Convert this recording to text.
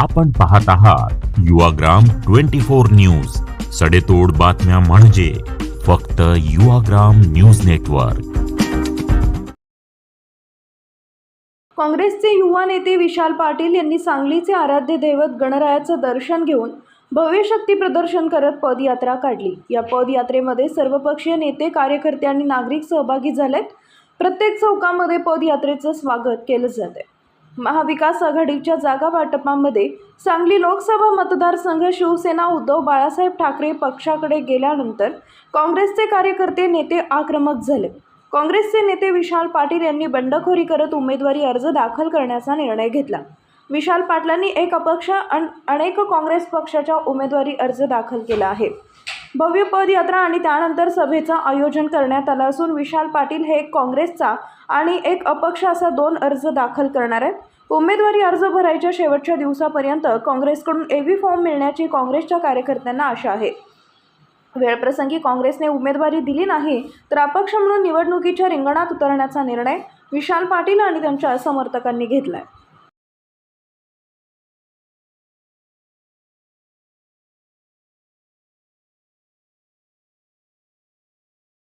आपण पाहत आहात युवाग्राम ट्वेंटी फोर न्यूज. सडेतोड बातम्या म्हणजे फक्त युवाग्राम न्यूज नेटवर्क. काँग्रेसचे युवा नेते विशाल पाटील यांनी सांगलीचे आराध्य दैवत गणरायाचं दर्शन घेऊन भव्य शक्ती प्रदर्शन करत पदयात्रा काढली. या पदयात्रेमध्ये सर्वपक्षीय नेते कार्यकर्ते आणि नागरिक सहभागी झालेत. प्रत्येक चौकामध्ये पदयात्रेचं स्वागत केलं जाते महाविकास आघाडीच्या जागा वाटपामध्ये सांगली लोकसभा मतदारसंघ शिवसेना उद्धव बाळासाहेब ठाकरे पक्षाकडे गेल्यानंतर काँग्रेसचे कार्यकर्ते नेते आक्रमक झाले. काँग्रेसचे नेते विशाल पाटील यांनी बंडखोरी करत उमेदवारी अर्ज दाखल करण्याचा निर्णय घेतला. विशाल पाटलांनी एक अपक्ष आणि अनेक काँग्रेस पक्षाच्या उमेदवारी अर्ज दाखल केला आहे. भव्य पदयात्रा आणि त्यानंतर सभेचं आयोजन करण्यात आलं असून विशाल पाटील हे एक काँग्रेसचा आणि एक अपक्ष असा दोन अर्ज दाखल करणार आहेत. उमेदवारी अर्ज भरायच्या शेवटच्या दिवसापर्यंत काँग्रेसकडून एव्ही फॉर्म मिळण्याची काँग्रेसच्या कार्यकर्त्यांना आशा आहे. वेळप्रसंगी काँग्रेसने उमेदवारी दिली नाही तर अपक्ष म्हणून निवडणुकीच्या रिंगणात उतरण्याचा निर्णय विशाल पाटील आणि त्यांच्या समर्थकांनी घेतला आहे